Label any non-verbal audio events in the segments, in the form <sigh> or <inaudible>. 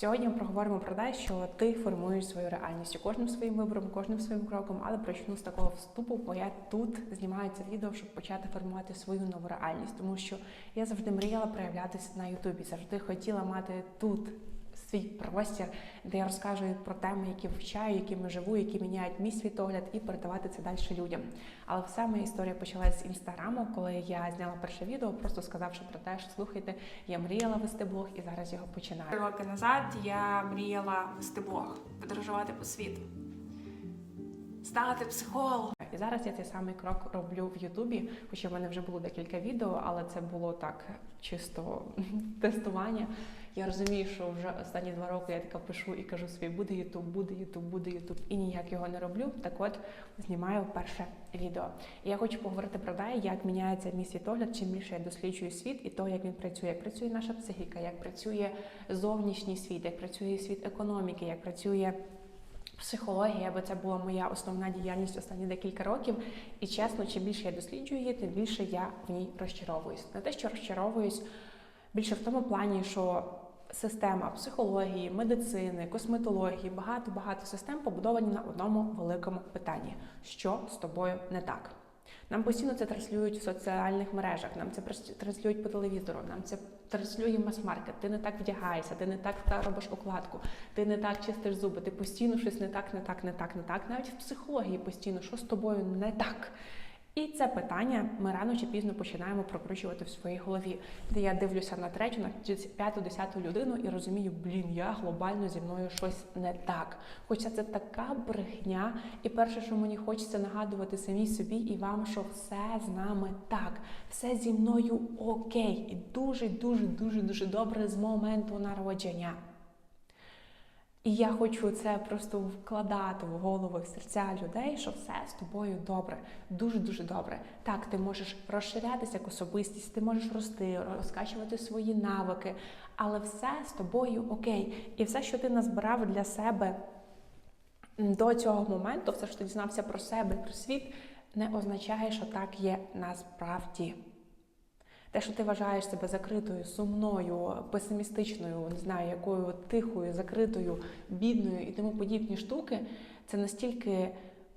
Сьогодні ми проговоримо про те, що ти формуєш свою реальність кожним своїм вибором, кожним своїм кроком, але почну з такого вступу, бо я тут знімаю це відео, щоб почати формувати свою нову реальність, тому що я завжди мріяла проявлятися на Ютубі, завжди хотіла мати тут. Свій простір, де я розкажу про теми, які вивчаю, якими живу, які міняють мій світогляд, і передавати це далі людям. Але вся моя історія почалася з інстаграму, коли я зняла перше відео, просто сказавши про те, що слухайте, я мріяла вести блог і зараз його починаю. Роки назад я мріяла вести блог, подорожувати по світу, стати психологом. І зараз я цей самий крок роблю в Ютубі, хоча в мене вже було декілька відео, але це було так чисто <laughs> тестування. Я розумію, що вже останні два роки я така пишу і кажу собі, буде Ютуб, буде Ютуб, буде Ютуб, і ніяк його не роблю. Так от знімаю перше відео. І я хочу поговорити про те, як міняється мій світогляд, чим більше я досліджую світ і то, як він працює, як працює наша психіка, як працює зовнішній світ, як працює світ економіки, як працює. Психологія, бо це була моя основна діяльність останні декілька років. І чесно, чим більше я досліджую її, тим більше я в ній розчаровуюсь. Не те, що розчаровуюсь більше в тому плані, що система психології, медицини, косметології, багато багато систем побудовані на одному великому питанні: що з тобою не так. Нам постійно це транслюють в соціальних мережах, нам це транслюють по телевізору, нам це транслює мас-маркет. Ти не так вдягаєшся, ти не так робиш укладку, ти не так чистиш зуби, ти постійно щось не так, не так, не так, не так. Навіть в психології постійно, що з тобою не так. І це питання ми рано чи пізно починаємо прокручувати в своїй голові, де я дивлюся на третю, на п'яту, десяту людину і розумію, блін, я глобально зі мною щось не так. Хоча це така брехня, і перше, що мені хочеться нагадувати самій собі і вам, що все з нами так, все зі мною окей, і дуже, дуже, дуже, дуже добре з моменту народження. І я хочу це просто вкладати в голови, в серця людей, що все з тобою добре, дуже-дуже добре. Так, ти можеш розширятися як особистість, ти можеш рости, розкачувати свої навики, але все з тобою окей. І все, що ти назбирав для себе до цього моменту, все, що ти дізнався про себе, про світ, не означає, що так є насправді. Те, що ти вважаєш себе закритою, сумною, песимістичною, не знаю, якою тихою, закритою, бідною і тому подібні штуки, це настільки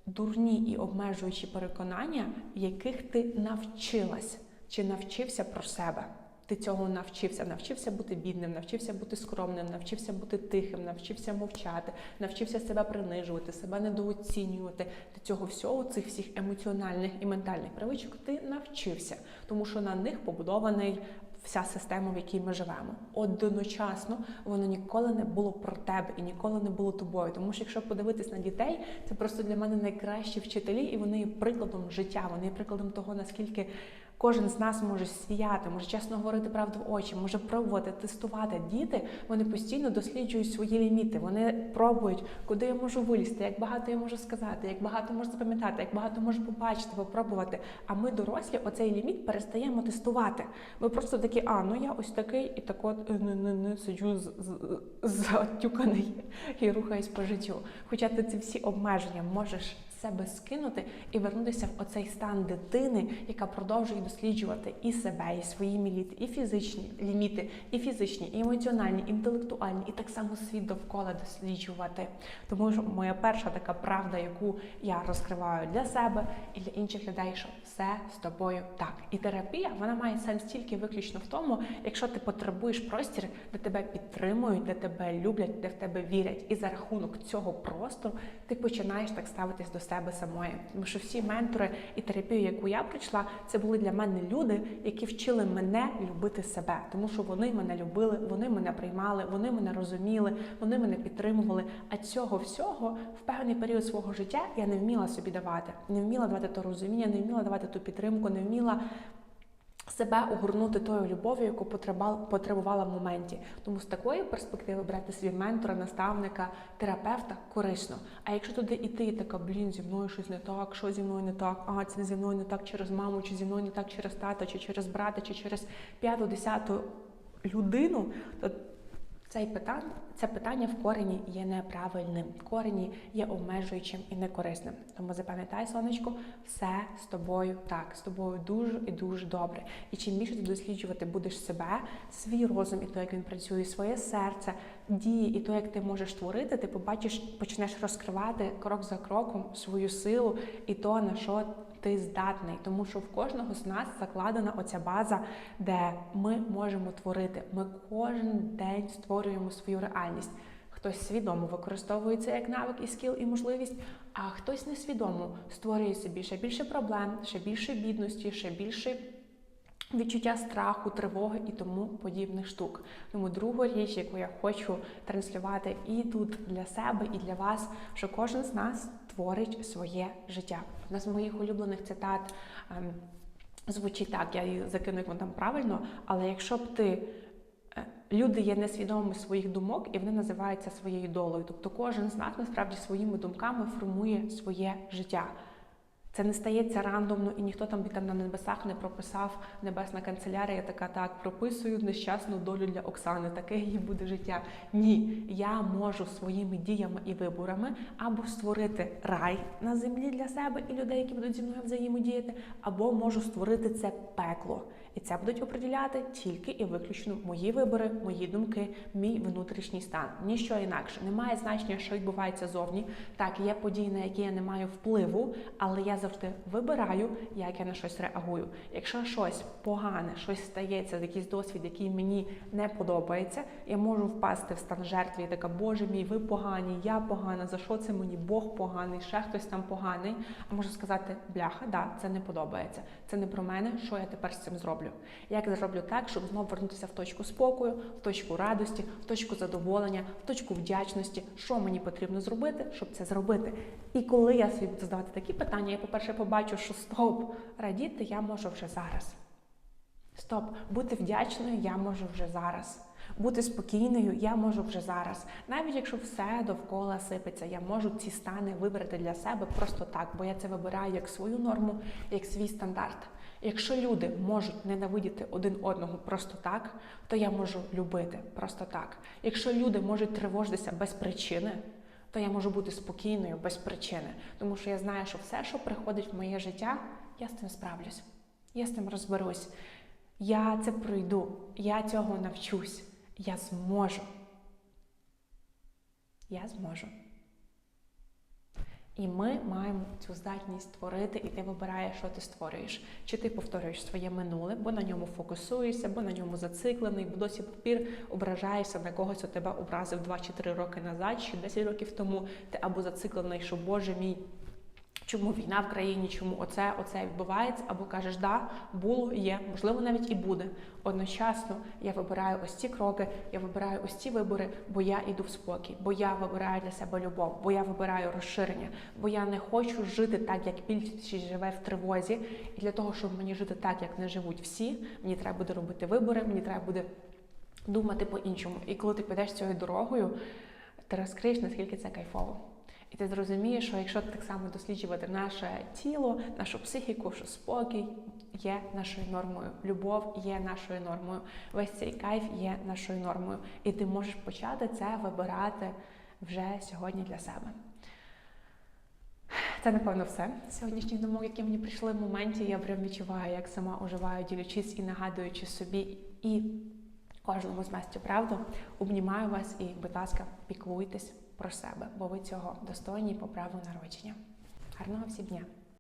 дурні і обмежуючі переконання, яких ти навчилась чи навчився про себе. Ти цього навчився, навчився бути бідним, навчився бути скромним, навчився бути тихим, навчився мовчати, навчився себе принижувати, себе недооцінювати. Ти цього всього, цих всіх емоціональних і ментальних привичок, ти навчився, тому що на них побудований вся система, в якій ми живемо. Одночасно воно ніколи не було про тебе і ніколи не було тобою. Тому що якщо подивитись на дітей, це просто для мене найкращі вчителі, і вони є прикладом життя, вони є прикладом того, наскільки. Кожен з нас може сіяти, може чесно говорити правду в очі, може пробувати, тестувати. Діти вони постійно досліджують свої ліміти. Вони пробують, куди я можу вилізти, як багато я можу сказати, як багато можу запам'ятати, як багато можу побачити, попробувати. А ми, дорослі, оцей ліміт перестаємо тестувати. Ми просто такі, а ну я ось такий, і так от не, не, не сиджу затюканий і рухаюсь по життю. Хоча ти ці всі обмеження можеш себе скинути і вернутися в оцей стан дитини, яка продовжує досліджувати і себе, і свої ліміти, і фізичні ліміти, і фізичні, і емоціональні, і інтелектуальні, і так само світ довкола досліджувати. Тому що моя перша така правда, яку я розкриваю для себе і для інших людей, що все з тобою так. І терапія вона має сенс тільки виключно в тому, якщо ти потребуєш простір, де тебе підтримують, де тебе люблять, де в тебе вірять, і за рахунок цього простору ти починаєш так ставитись до себе себе самої. Тому що всі ментори і терапію, яку я пройшла, це були для мене люди, які вчили мене любити себе, тому що вони мене любили, вони мене приймали, вони мене розуміли, вони мене підтримували. А цього всього в певний період свого життя я не вміла собі давати, не вміла давати то розуміння, не вміла давати ту підтримку, не вміла себе огорнути тою любов'ю, яку потребувала в моменті. Тому з такої перспективи брати собі ментора, наставника, терапевта корисно. А якщо туди іти, така блін, зі мною щось не так, що зі мною не так, а це зі мною не так через маму, чи зі мною не так через тата, чи через брата, чи через п'яту, десяту людину, то Цей питання, це питання в корені є неправильним, в корені є обмежуючим і некорисним. Тому запам'ятай, сонечко, все з тобою так, з тобою дуже і дуже добре. І чим більше ти досліджувати будеш себе, свій розум і то, як він працює, своє серце, дії, і то, як ти можеш творити, ти побачиш, почнеш розкривати крок за кроком свою силу і то, на що ти здатний, тому що в кожного з нас закладена оця база, де ми можемо творити. Ми кожен день створюємо свою реальність. Хтось свідомо використовує це як навик і скіл і можливість, а хтось несвідомо створює собі ще більше проблем, ще більше бідності, ще більше відчуття страху, тривоги і тому подібних штук. Тому друга річ, яку я хочу транслювати і тут для себе, і для вас, що кожен з нас творить своє життя. Одна з моїх улюблених цитат ем, звучить так, я її закину як там правильно, але якщо б ти. е, Люди є несвідомими своїх думок, і вони називаються своєю долею. Тобто кожен з нас насправді своїми думками формує своє життя. Це не стається рандомно, і ніхто там там на небесах не прописав небесна канцелярія. Така так прописую нещасну долю для Оксани. Таке її буде життя. Ні, я можу своїми діями і виборами або створити рай на землі для себе і людей, які будуть зі мною взаємодіяти, або можу створити це пекло. І це будуть оприділяти тільки і виключно мої вибори, мої думки, мій внутрішній стан. Ніщо інакше. Немає значення, що відбувається зовні. Так, є події, на які я не маю впливу, але я завжди вибираю, як я на щось реагую. Якщо щось погане, щось стається, якийсь досвід, який мені не подобається, я можу впасти в стан жертви і така, Боже мій, ви погані, я погана, за що це мені Бог поганий, ще хтось там поганий. А можу сказати, бляха, да, це не подобається. Це не про мене, що я тепер з цим зроблю. Як я зроблю так, щоб знову вернутися в точку спокою, в точку радості, в точку задоволення, в точку вдячності, що мені потрібно зробити, щоб це зробити. І коли я собі буду задавати такі питання, я, по-перше, побачу, що стоп, радіти я можу вже зараз. Стоп, бути вдячною я можу вже зараз. Бути спокійною я можу вже зараз. Навіть якщо все довкола сипеться, я можу ці стани вибрати для себе просто так, бо я це вибираю як свою норму, як свій стандарт. Якщо люди можуть ненавидіти один одного просто так, то я можу любити просто так. Якщо люди можуть тривожитися без причини, то я можу бути спокійною без причини, тому що я знаю, що все, що приходить в моє життя, я з цим справлюсь, я з цим розберусь. Я це пройду, я цього навчусь, я зможу. Я зможу. І ми маємо цю здатність створити, і ти вибираєш, що ти створюєш. Чи ти повторюєш своє минуле, бо на ньому фокусуєшся, бо на ньому зациклений, бо досі папір ображаєшся на когось, у тебе образив 2 чи 3 роки назад, чи 10 років тому. Ти або зациклений, що Боже мій. Чому війна в країні, чому оце, оце відбувається, або кажеш, да, було, є, можливо, навіть і буде. Одночасно я вибираю ось ці кроки, я вибираю ось ці вибори, бо я йду в спокій, бо я вибираю для себе любов, бо я вибираю розширення, бо я не хочу жити так, як більшість живе в тривозі. І для того, щоб мені жити так, як не живуть всі, мені треба буде робити вибори, мені треба буде думати по-іншому. І коли ти підеш цією дорогою, ти розкриєш, наскільки це кайфово. І ти зрозумієш, що якщо так само досліджувати наше тіло, нашу психіку, що спокій є нашою нормою, любов є нашою нормою, весь цей кайф є нашою нормою. І ти можеш почати це вибирати вже сьогодні для себе. Це, напевно, все сьогоднішніх думок, які мені прийшли в моменті. Я прям відчуваю, як сама оживаю, ділячись і нагадуючи собі і кожному з нас цю правду. Обнімаю вас і, будь ласка, піклуйтесь про себе, бо ви цього достойні по праву народження. Гарного всім дня!